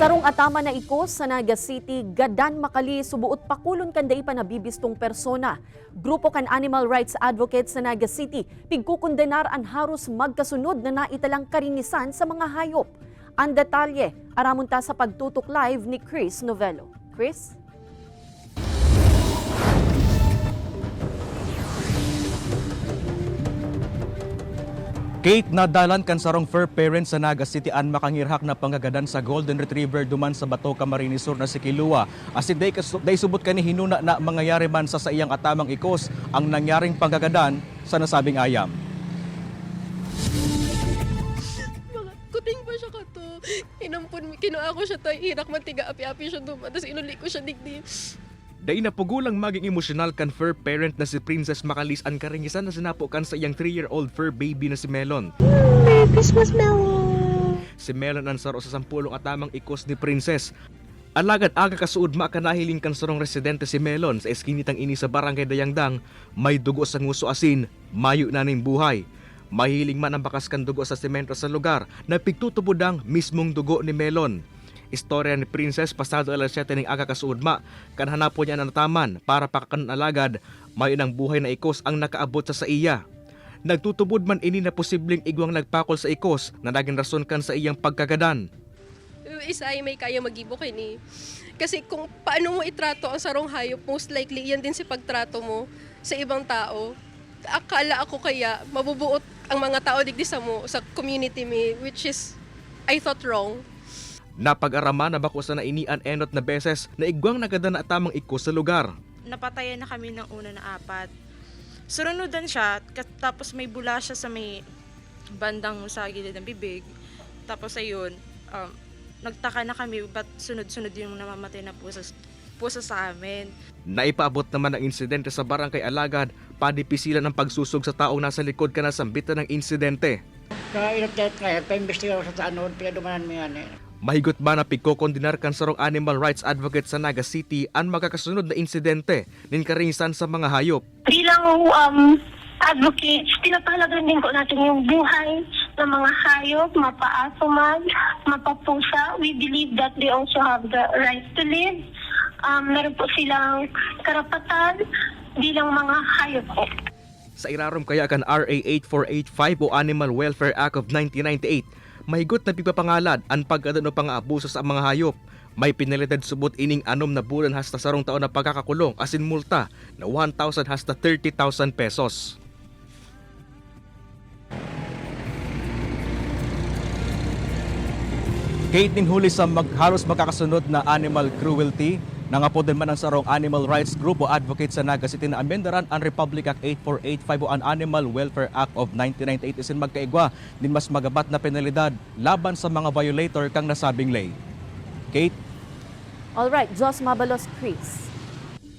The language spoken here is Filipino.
Sarong atama na ikos sa Naga City, gadan makali subuot pakulon kan dai pa nabibistong persona. Grupo kan animal rights advocates sa Naga City, pigkukondenar ang haros magkasunod na naitalang karinisan sa mga hayop. Ang detalye, aramon ta sa pagtutok live ni Chris Novello. Chris? Kate nadalan kan sarong fur parent sa Naga City an makangirhak na pangagadan sa Golden Retriever duman sa Bato Camarines Sur na si Kilua. Asin day, day subot kani hinuna na mangyayari man sa sa iyang atamang ikos ang nangyaring pangagadan sa nasabing ayam. Kuting pa siya ka to. Inampun, kinuha ko siya tayo, hirak man tiga api-api siya duma, tapos inuli ko siya digdi. Day na pugulang maging emosyonal kan fur parent na si Princess Makalis ang karingisan na sinapo kan sa iyang 3-year-old fur baby na si Melon. Merry Christmas, Melon! Si Melon ang saro sa sampulong atamang ikos ni Princess. Alagad aga kasuod makanahiling kan sarong residente si Melon sa eskinitang ini sa barangay Dayangdang, may dugo sa nguso asin, mayo na ning buhay. Mahiling man ang bakas kan dugo sa semento sa lugar na pigtutubod ang mismong dugo ni Melon. Istorya ni Princess pasado alas 7 ning aga kasuod ma, kan hanapon niya na nataman para pakakan alagad, mayo ng buhay na ikos ang nakaabot sa sa iya. Nagtutubod man ini na posibleng igwang nagpakol sa ikos na naging rason kan sa iyang pagkagadan. Yung Isa ay may kaya mag-ibo kay. Kasi kung paano mo itrato ang sarong hayop, most likely yan din si pagtrato mo sa ibang tao. Akala ako kaya mabubuot ang mga tao digdi sa mo sa community mi which is I thought wrong. Napag-arama na bako sa nainian enot na beses na igwang nagada na tamang ikos sa lugar. napatayan na kami ng una na apat. Surunudan siya, tapos may bula siya sa may bandang sa gilid ng bibig. Tapos ayun, um, nagtaka na kami ba't sunod-sunod yung namamatay na pusa, pusa sa amin. Naipaabot naman ang insidente sa barangay Alagad, padipisilan ang pagsusog sa taong nasa likod ka na sambitan ng insidente. Kaya ilot kaya, pa-investiga ko sa tanon, pinadumanan mo yan eh. Mahigot ba na pigkokondinar kan sarong animal rights advocate sa Naga City ang magkakasunod na insidente nin karingisan sa mga hayop. bilang um, advocates, pinapahalagan din po natin yung buhay ng mga hayop, mapaaso man, mapapusa. We believe that they also have the right to live. Um, meron po silang karapatan bilang mga hayop po. Sa irarom kaya kan RA 8485 o Animal Welfare Act of 1998, mahigot na pipapangalad ang pagkadan o pang-aabuso sa mga hayop. May pinalidad subot ining anom na bulan hasta sarong taon na pagkakakulong asin multa na 1,000 hasta 30,000 pesos. Kate nin huli sa mag, halos magkakasunod na animal cruelty Nangapod din man ang sarong animal rights group o advocate sa Naga City na amendaran ang Republic Act 8485 o ang Animal Welfare Act of 1998 isin magkaigwa din mas magabat na penalidad laban sa mga violator kang nasabing lay. Kate? Alright, Jos Mabalos, Chris.